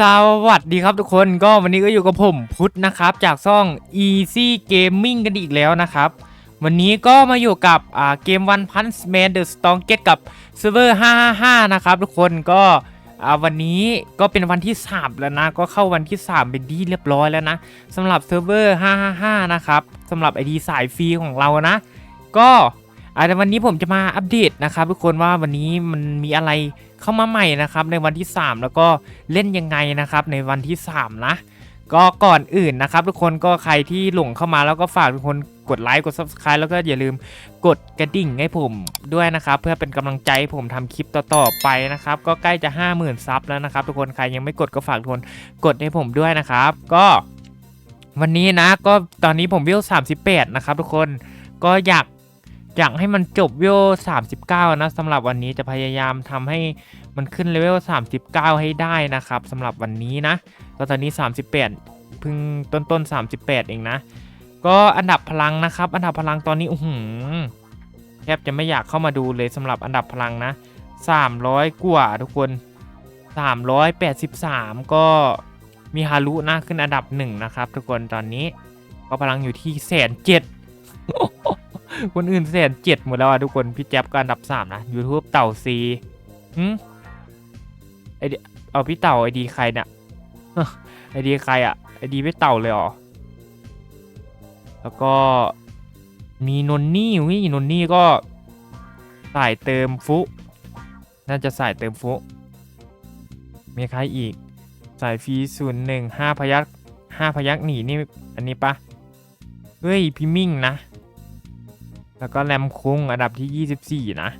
สวัสดีครับทุกคนก็วันนี้ก็อยู่กับผมพุทธนะครับ จากช่อง Easy Gaming กันอีกแล้วนะครับ วันนี้ก็มาอยู่กับเกม One Punch Man The Strongest กับเซิร์ฟเวอร์555 นะครับทุกคนก็วันนี้ก็เป็นวันที่ 3 แล้วนะ ก็เข้าวันที่ 3 เป็นที่เรียบร้อยแล้วนะสำหรับเซิร์ฟเวอร์555 นะครับสำหรับ ID สายฟรีของเรานะ ก็อ่าในวันนี้ผมจะมาอัปเดตนะครับทุกคนว่าวันนี้มันมีอะไร เข้ามาใหม่นะครับในวันที่ 3 แล้วก็เล่นยังไงนะครับในวันที่ 3 นะ ก็ก่อนอื่นนะครับ ทุกคนก็ใครที่หลงเข้ามาแล้วก็ฝากทุกคนกดไลค์กด subscribe แล้วก็อย่าลืมกดกระดิ่งให้ผมด้วยนะครับ เพื่อเป็นกำลังใจให้ผมทำคลิปต่อๆไปนะครับ ก็ใกล้จะ 50,000ซับแล้วนะครับ ทุกคนใครยังไม่กดก็ฝากทุกคนกดให้ผมด้วยนะครับ ก็วันนี้นะก็ตอนนี้ผมวิว38 นะครับทุกคนก็อยาก อยากให้มันจบวิว39 นะสำหรับวันนี้จะพยายามทำให้มันขึ้นเลเวล39 ให้ได้นะครับสำหรับวันนี้นะ ก็ตอนนี้ 38เพิ่งต้นต้น38 เองนะ ก็อันดับพลังนะครับ อันดับพลังตอนนี้อื้อหือแทบจะไม่อยากเข้ามาดูเลยสำหรับอันดับพลังนะ 300 กว่าทุกคน 383 ก็มีฮารุนะขึ้นอันดับหนึ่งนะครับทุกคนตอนนี้ก็พลังอยู่ที่แสนเจ็ด คนอื่นแสนเจ็ดหมดแล้วอะทุกคน พี่แจ๊บก็อันดับ3นะ YouTube เต่าซีหืมไอเดีเอาพี่เต่าไอดีใครเนี่ยไอดีใครอะไอดีไม่เต่าเลยเหรอแล้วก็มีนนนี่วินนนี่ก็สายเติมฟุ น่าจะสายเติมฟุมีใครอีก สายฟีศูนย์หนึ่งห้าพยักห้าพยักหนีนี่ อันนี้ปะเฮ้ยพี่มิ่งนะ แล้วก็แรมคุงอันดับที่ 24 นะ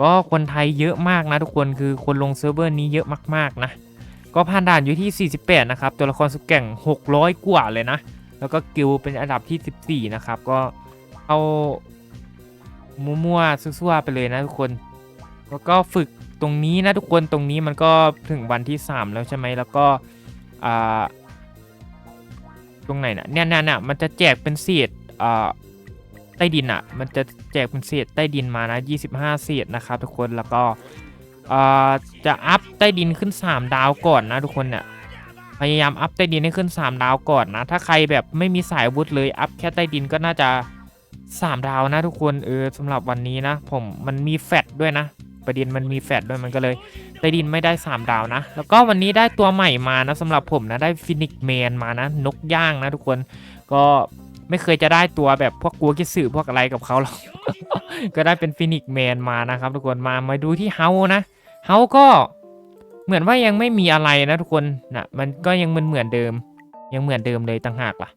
ก็คนไทยเยอะมากนะทุกคนคือคนลงเซิร์ฟเวอร์นี้เยอะมากๆนะ ก็ผ่านด่านอยู่ที่ 48 นะครับ ตัวละครสุดแก่ง 600 กว่าเลยนะ แล้วก็กิลเป็นอันดับที่ 14 นะครับ ก็เอามั่วๆซั่วๆไปเลยนะทุกคน แล้วก็ฝึกตรงนี้นะทุกคนตรงนี้มันก็ถึงวันที่ 3 แล้วใช่ไหมแล้วก็อ่า ตรงไหนนะเนี่ยเนี่ยเนี่ยมันจะแจกเป็นเศษอ่าใต้ดินอะ มันจะแจกเป็นเศษใต้ดินมานะ 25 เศษนะครับทุกคนแล้วก็อ่อจะอัพใต้ดินขึ้น 3 ดาวก่อนนะทุกคนเนี่ยพยายามอัพใต้ดินให้ขึ้น 3 ดาวก่อนนะ ถ้าใครแบบไม่มีสายวุธเลยอัพแค่ใต้ดินก็น่าจะ 3 ดาวนะทุกคนเออสำหรับวันนี้นะ ผมมันมีแฟดด้วยนะ ประเด็นมันมีแฟดด้วยมันก็เลย ต้ดินไม่ได้ 3 ดาวนะ แล้วก็วันนี้ได้ตัวใหม่มานะสำหรับผมนะได้ฟินิกแมนมานะนกย่างนะทุกคนก็ไม่เคยจะได้ตัวแบบพวกกัวกิสึพวกอะไรกับเขาหรอกก็ได้เป็นฟินิกแมนมานะครับ ทุกคนมามาดูที่เฮานะเฮาก็เหมือนว่ายังไม่มีอะไรนะทุกคนนะมันก็ยังเหมือนเหมือนเดิม ยังเหมือนเดิมเลยต่างหากล่ะ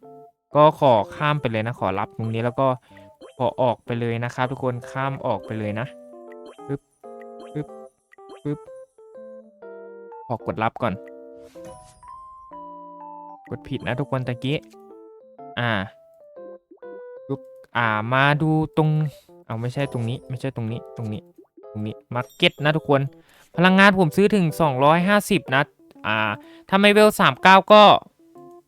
ก็ขอข้ามไปเลยนะ ขอรับตรงนี้แล้วก็ขอออกไปเลยนะครับ ทุกคนข้ามออกไปเลยนะปึ๊บปึ๊บปึ๊บ ขอกดรับก่อน กดผิดนะทุกคนตะกี้อ่าปึ๊บอ่ามาดูตรงเอาไม่ใช่ตรงนี้ไม่ใช่ตรงนี้ตรงนี้ตรงนี้มาร์เก็ตนะทุกคน พลังงานผมซื้อถึง 250 นะอ่าถ้าไม่เวล39 ก็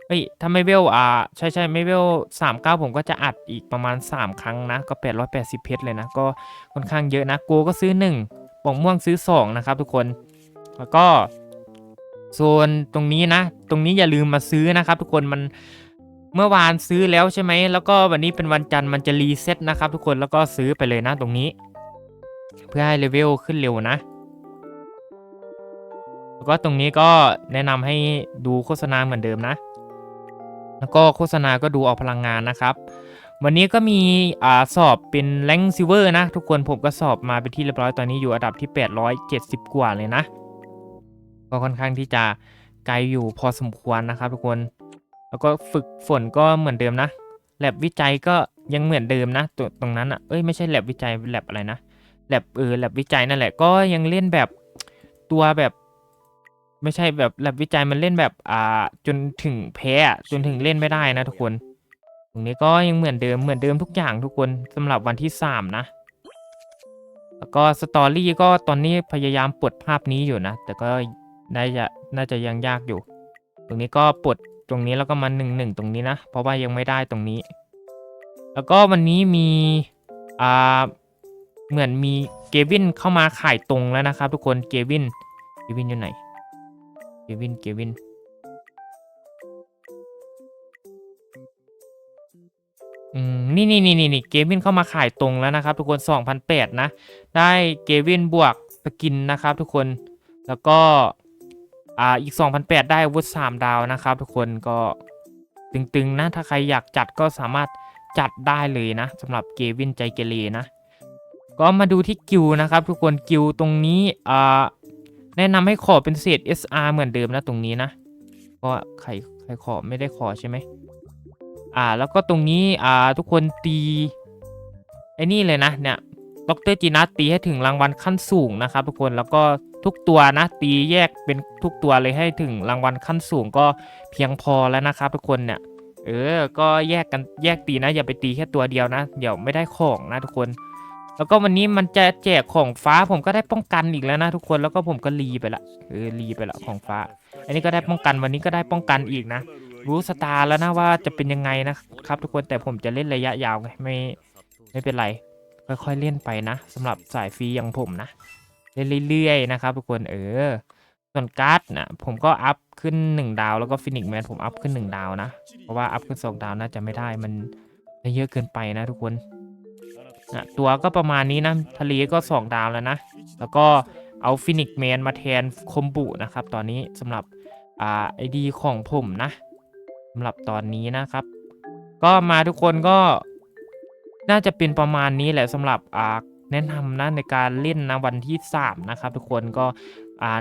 เฮ้ยถ้าไม่เวลอ่าใช่ใช่ไม่เวล39ผมก็จะอัดอีกประมาณ 3 ครั้งนะ ก็ 880 เพชรเลยนะ ก็ค่อนข้างเยอะนะโกก็ซื้อ 1ป่องม่วงซื้อ 2 นะครับทุกคน แล้วก็ ส่วนตรงนี้นะ ตรงนี้อย่าลืมมาซื้อนะครับ ทุกคนมันเมื่อวานซื้อแล้วใช่ไหม แล้วก็วันนี้เป็นวันจันทร์มันจะรีเซ็ตนะครับทุกคนแล้วก็ซื้อไปเลยนะตรงนี้ เพื่อให้เลเวลขึ้นเร็วนะ แล้วก็ตรงนี้ก็แนะนำให้ดูโฆษณาเหมือนเดิมนะ แล้วก็โฆษณาก็ดูออกพลังงานนะครับ วันนี้ก็มีอ่าสอบเป็นแรงซิเวอร์นะ ทุกคนผมก็สอบมาเป็นที่เรียบร้อยตอนนี้อยู่อันดับที่ 870 กว่าเลยนะ ก็ค่อนข้างที่จะไกลอยู่พอสมควรนะครับทุกคน แล้วก็ฝึกฝนก็เหมือนเดิมนะแลบวิจัยก็ยังเหมือนเดิมนะตรงตรงนั้นอะเอ้ยไม่ใช่แลบวิจัยแลบอะไรนะแลบเออแลบวิจัยนั่นแหละก็ยังเล่นแบบตัวแบบ ไม่ใช่แบบแลบวิจัยมันเล่นแบบอ่าจนถึงแพ้จนถึงเล่นไม่ได้นะทุกคน ตรงนี้ก็ยังเหมือนเดิมเหมือนเดิมทุกอย่างทุกคนสำหรับวันที่สามนะแล้วก็สตอรี่ก็ตอนนี้พยายามปลดภาพนี้อยู่นะ แต่ก็ น่าจะน่าจะยังยากอยู่ ตรงนี้ก็ปลดตรงนี้แล้วก็มาหนึ่งหนึ่งตรงนี้นะ เพราะว่ายังไม่ได้ตรงนี้ แล้วก็วันนี้มีอ่าเหมือนมีเกวินเข้ามาขายตรงแล้วนะครับ ทุกคนเกวินเกวินอยู่ไหนเกวินเกวินอืมนี่นี่นี่นี่นี่เกวินเข้ามาขายตรงแล้วนะครับ ทุกคน2,008นะ ได้เกวินบวกสกินนะครับ ทุกคนแล้วก็ อ่าอีก 2,008 ได้วุธ3ดาวนะครับ ทุกคนก็ตึงๆนะ ถ้าใครอยากจัดก็สามารถจัดได้เลยนะสำหรับเกวินใจเกเรนะ ก็มาดูที่กิวนะครับ ทุกคนกิวตรงนี้อ่าแนะนำให้ขอเป็นเศษ SR เหมือนเดิมนะตรงนี้นะเพราะว่าใครใครขอไม่ได้ขอใช่ไหมอ่าแล้วก็ตรงนี้อ่าทุกคนตีไอ้นี่เลยนะเนี่ยดรจีนัสตีให้ถึงรางวัลขั้นสูงนะครับ ทุกคนแล้วก็ ทุกตัวนะ ตีแยกเป็นทุกตัวเลยให้ถึงรางวัลขั้นสูงก็เพียงพอแล้วนะครับทุกคนเนี่ยเออ ก็แยกกันแยกตีนะ อย่าไปตีแค่ตัวเดียวนะ เดี๋ยวไม่ได้ของนะทุกคน แล้วก็วันนี้มันจะแจกของฟ้าผมก็ได้ป้องกันอีกแล้วนะทุกคนแล้วก็ผมก็รีไปละเออรีไปละของฟ้า อันนี้ก็ได้ป้องกันวันนี้ก็ได้ป้องกันอีกนะ รู้สตาร์แล้วนะว่าจะเป็นยังไงนะครับ ทุกคนแต่ผมจะเล่นระยะยาวไงไม่ไม่เป็นไรค่อยๆเล่นไปนะสำหรับสายฟรีอย่างผมนะ เรื่อยๆนะครับทุกคนเออ ส่วนการ์ดนะผมก็อัพขึ้น 1 ดาว แล้วก็ฟินิกแมนผมอัพขึ้น 1 ดาวนะ เพราะว่าอัพขึ้น 2 ดาวน่าจะไม่ได้มันเยอะเกินไปนะทุกคนนะตัวก็ประมาณนี้นะทะเลก็ 2 ดาวแล้วนะ แล้วก็เอาฟินิกแมนมาแทนคมบุนะครับ ตอนนี้สำหรับอ่าไอดีของผมนะสำหรับตอนนี้นะครับ ก็มาทุกคนก็น่าจะเป็นประมาณนี้แหละสำหรับอ่า แนะนำนะในการเล่นนะวันที่ 3 นะครับ ทุกคนก็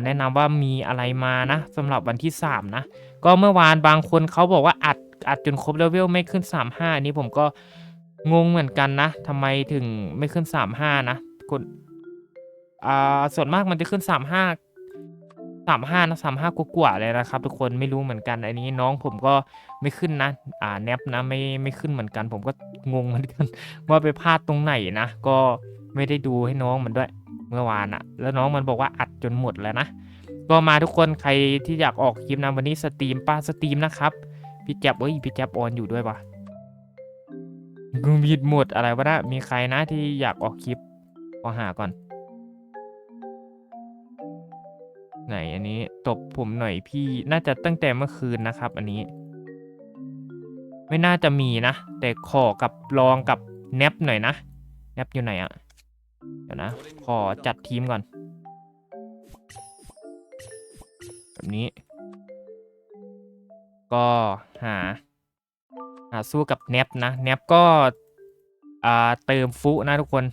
แนะนำว่ามีอะไรมานะสำหรับวันที่ 3 นะ ก็เมื่อวานบางคนเขาบอกว่าอัดอัดจนครบเลเวลไม่ขึ้น 35 อันนี้ผมก็งงเหมือนกันนะทำไมถึงไม่ขึ้น 35 นะกดอ่าส่วนมากมันจะขึ้น 35สามห้านะสามห้ากว่าๆเลยนะครับ ทุกคนไม่รู้เหมือนกันอันนี้น้องผมก็ไม่ขึ้นนะอ่าแนบนะไม่ไม่ขึ้นเหมือนกัน ผมก็งงเหมือนกันว่าไปพลาดตรงไหนนะ ก็ ไม่ได้ดูให้น้องมันด้วย เมื่อวานอะแล้วน้องมันบอกว่าอัดจนหมดแล้วนะก็มาทุกคนใครที่อยากออกคลิปนะวันนี้สตรีมป้าสตรีมนะครับพี่แจ๊บเอ้ยพี่แจ๊บออนอยู่ด้วยปะกูมีดหมดอะไรวะนะมีใครนะที่อยากออกคลิปขอหาก่อน ไหนอันนี้ตบผมหน่อยพี่น่าจะตั้งแต่เมื่อคืนนะครับ อันนี้ ไม่น่าจะมีนะ แต่ขอกับลองกับแนบหน่อยนะแนบอยู่ไหนอะ เดี๋ยวนะ ขอจัดทีมก่อน แบบนี้ ก็หา หาสู้กับแนบนะ แนบก็อ่าเติมฟุนะทุกคน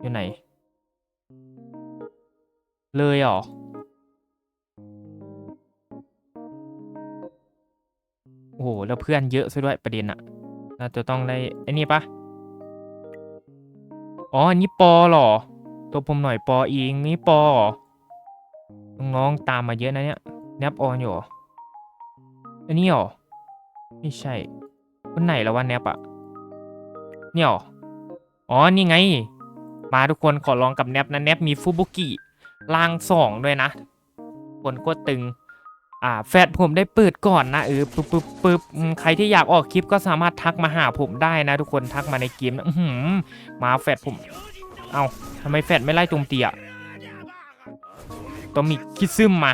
อยู่ไหน เลยเหรอโอ้โห แล้วเพื่อนเยอะซะด้วยประเด็นอะน่าจะต้องได้ไอ้นี่ปะ อ๋ออันนี้ปอหรอ ตัวผมหน่อยปอเองนี่ปอน้องๆตามมาเยอะนะเนี่ยแนบออนอยู่ออันนี้หรอ ไม่ใช่ คนไหนแล้ววะแนบอะเนี่ยหรอ อ๋อ นี่ไง มาทุกคนขอลองกับแนบนะแนบมีฟูบุกิลางสองด้วยนะคนก็ตึง อ่าแฟดผมได้เปิดก่อนนะเออปึ๊บปึ๊บปึ๊บใครที่อยากออกคลิปก็สามารถทักมาหาผมได้นะ ทุกคนทักมาในเกมนะอื้อหือมาแฟดผม เอา้าทำไมแฟดไม่ไล่ตรงเตียต้องมีคิดซึมมา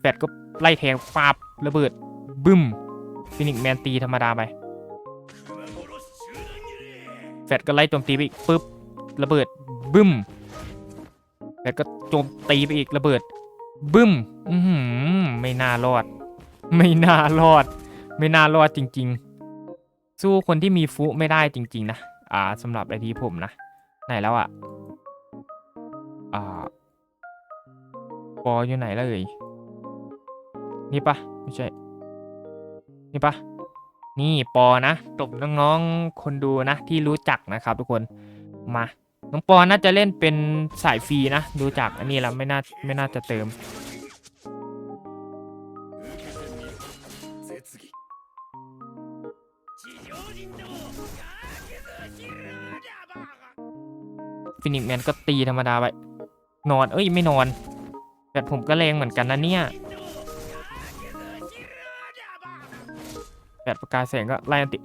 แฟดก็ไล่แทงฟาบระเบิดบึ้มฟินิกแมนตีธรรมดาไปแฟดก็ไล่โจมตีไปอีกปึ๊บระเบิดบึ้มแฟดก็โจมตีไปอีกระเบิด บึ้ม อือหือไม่น่ารอด ไม่น่ารอด ไม่น่ารอดจริง ๆ สู้คนที่มีฟุไม่ได้จริง ๆ นะ อ่าสำหรับไอทีผมนะ ไหนแล้วอะอ่าปออยู่ไหนแล้วเอ่ยนี่ปะไม่ใช่ นี่ปะนี่ปอนะตบน้องๆ คนดูนะที่รู้จักนะครับทุกคน มา น้องปอน่าจะเล่นเป็นสายฟรีนะ ดูจากอันนี้แล้วไม่น่าไม่น่าจะเติม ฟินิกแมนก็ตีธรรมดาไป นอน เอ้ย ไม่นอนแต่ผมก็แรงเหมือนกันนะเนี่ยแปดประกายแสงก็ไล่ติ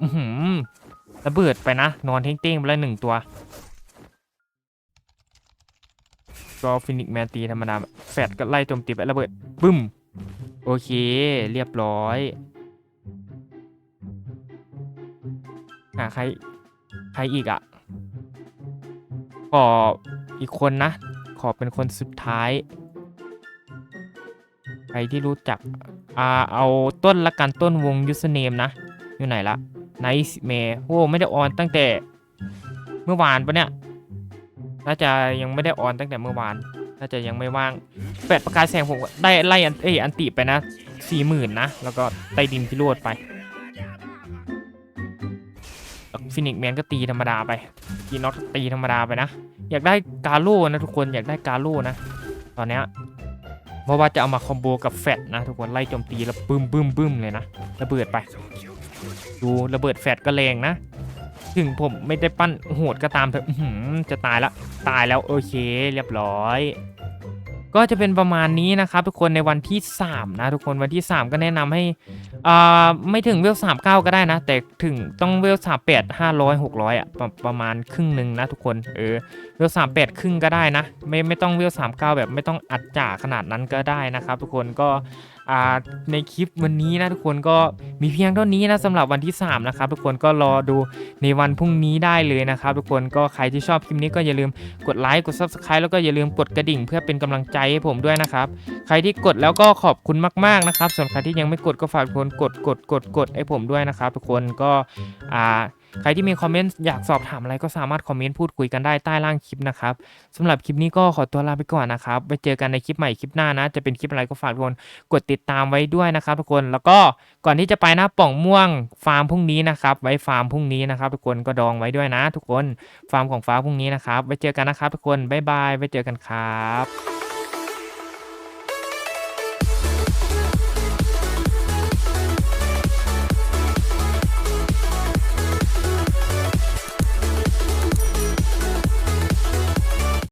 ระเบิดไปนะ นอนเท่งๆไปแล้วหนึ่งตัว ก็ฟินิกแมนตีธรรมดาแฟดก็ไล่โจมตีไประเบิดบึ้ม โอเค เรียบร้อยอะใคร ใครอีกอะ ขออีกคนนะ ขอเป็นคนสุดท้าย ใครที่รู้จัก อ่า เอาต้นละกันต้นวงยูสเนมนะ อยู่ไหนละไนส์เมย์โอ้ไม่ได้ออนตั้งแต่เมื่อวานปะเนี่ย น่าจะยังไม่ได้ออนตั้งแต่เมื่อวาน น่าจะยังไม่ว่างแปดประกายแสงผมได้ไล่อันเอยอันติไปนะสี่หมื่นนะ แล้วก็ไต้ดินพิโรธไปฟินิกแมนก็ตีธรรมดาไปกีน็อตตีธรรมดาไปนะ อยากได้กาโล่นะทุกคนอยากได้กาโล่นะ ตอนเนี้ยเพราะว่าจะเอามาคอมโบกับแฟดนะ ทุกคนไล่โจมตีแล้วบึ้มบึ้มบึ้มเลยนะระเบิดไป ดูระเบิดแฟดก็แรงนะ ถึงผมไม่ได้ปั้นโหดก็ตามเถอะอื้อหือจะตายล้วตายแล้วโอเคเรียบร้อย ก็จะเป็นประมาณนี้นะครับทุกคนในวันที่ 3 นะทุกคนวันที่ 3 ก็แนะนำให้อ่าไม่ถึงเวล39ก็ได้นะ แต่ถึงต้องเวล38 500 600อะประประมาณครึ่งหนึ่งนะทุกคนเออเวล38ครึ่งก็ได้นะ ไม่ไม่ต้องเวล39แบบไม่ต้องอัดจ่าขนาดนั้นก็ได้นะครับทุกคนก็ ในคลิปวันนี้นะทุกคนก็มีเพียงเท่านี้นะสำหรับวันที่ 3 นะครับ ทุกคนก็รอดูในวันพรุ่งนี้ได้เลยนะครับ ทุกคนก็ใครที่ชอบคลิปนี้ก็อย่าลืมกดไลค์กด Subscribe แล้วก็อย่าลืมกดกระดิ่งเพื่อเป็นกำลังใจให้ผมด้วยนะครับ ใครที่กดแล้วก็ขอบคุณมากๆนะครับ ส่วนใครที่ยังไม่กดก็ฝากทุกคนกดกดกดกดให้ผมด้วยนะครับ ทุกคนก็อ่า ใครที่มีคอมเมนต์อยากสอบถามอะไรก็สามารถคอมเมนต์พูดคุยกันได้ใต้ล่างคลิปนะครับสำหรับคลิปนี้ก็ขอตัวลาไปก่อนนะครับไว้เจอกันในคลิปใหม่คลิปหน้านะ จะเป็นคลิปอะไรก็ฝากทุกคนกดติดตามไว้ด้วยนะครับทุกคนแล้วก็ก่อนที่จะไปนะป่องม่วงฟาร์มพรุ่งนี้นะครับไว้ฟาร์มพรุ่งนี้นะครับ ทุกคนก็ดองไว้ด้วยนะ ทุกคนฟาร์มของฟ้าพรุ่งนี้นะครับไว้เจอกันนะครับทุกคนบ๊ายบายไว้เจอกันครับ